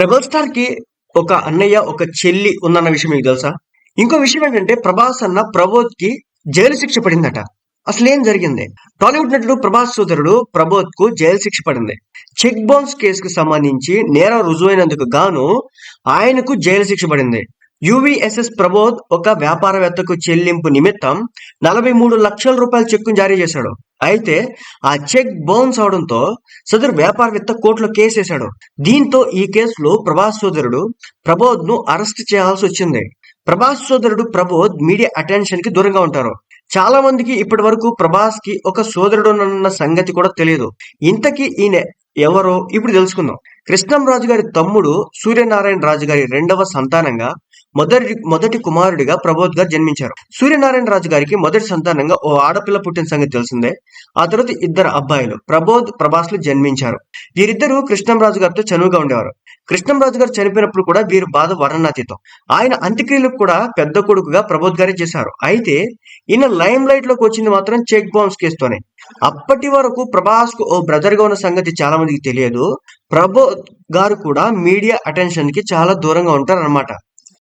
Rebel స్టార్కి ఒక అన్నయ్య ఒక చెల్లి ఉందన్న విషయం మీకు తెలుసా? ఇంకో విషయం ఏంటంటే ప్రభాస్ అన్న ప్రబోధ్కి జైలు శిక్ష పడిందట. అసలు ఏం జరిగింది? టాలీవుడ్ నటుడు ప్రభాస్ సోదరుడు ప్రబోధ్కు జైలు శిక్ష పడింది. చెక్ బౌన్స్ కేసుకు సంబంధించి నేరం రుజువైనందుకు గాను ఆయనకు జైలు శిక్ష పడింది. యువిఎస్ఎస్ ప్రబోధ్ ఒక వ్యాపారవేత్తకు చెల్లింపు నిమిత్తం నలభై మూడు లక్షల రూపాయల చెక్కును జారీ చేశాడు. అయితే ఆ చెక్ బౌన్స్ అవడంతో సదరు వ్యాపారవేత్త కోర్టులో కేసు వేశాడు దీంతో ఈ కేసులో ప్రభాస్ సోదరుడు ప్రబోధ్ను అరెస్ట్ చేయాల్సి వచ్చింది. ప్రభాస్ సోదరుడు ప్రబోధ్ మీడియా అటెన్షన్కి దూరంగా ఉంటారు. చాలా మందికి ఇప్పటి వరకు ప్రభాస్కి ఒక సోదరుడు అన్న సంగతి కూడా తెలియదు. ఇంతకీ ఈయన ఎవరో ఇప్పుడు తెలుసుకుందాం. కృష్ణం రాజు గారి తమ్ముడు సూర్యనారాయణ రాజు గారి రెండవ సంతానంగా మొదటి మొదటి కుమారుడిగా ప్రబోధ్ గారు జన్మించారు. సూర్యనారాయణ రాజు గారికి మొదటి సంతానంగా ఓ ఆడపిల్ల పుట్టిన సంగతి తెలిసిందే. ఆ తర్వాత ఇద్దరు అబ్బాయిలు ప్రబోధ్ ప్రభాస్లు జన్మించారు. వీరిద్దరూ కృష్ణంరాజు గారితో చనువుగా ఉండేవారు. కృష్ణంరాజు గారు చనిపోయినప్పుడు కూడా వీరు బాధ వర్ణనాతీతం. ఆయన అంత్యక్రియలకు కూడా పెద్ద కొడుకుగా ప్రబోధ్ గారే చేశారు. అయితే ఈయన లైమ్ లైట్లోకి వచ్చింది మాత్రం చెక్ బౌన్స్ కేసుతోనే. అప్పటి వరకు ప్రభాస్కు ఓ బ్రదర్గా ఉన్న సంగతి చాలా మందికి తెలియదు. ప్రబోధ్ గారు కూడా మీడియా అటెన్షన్కి చాలా దూరంగా ఉంటారు అనమాట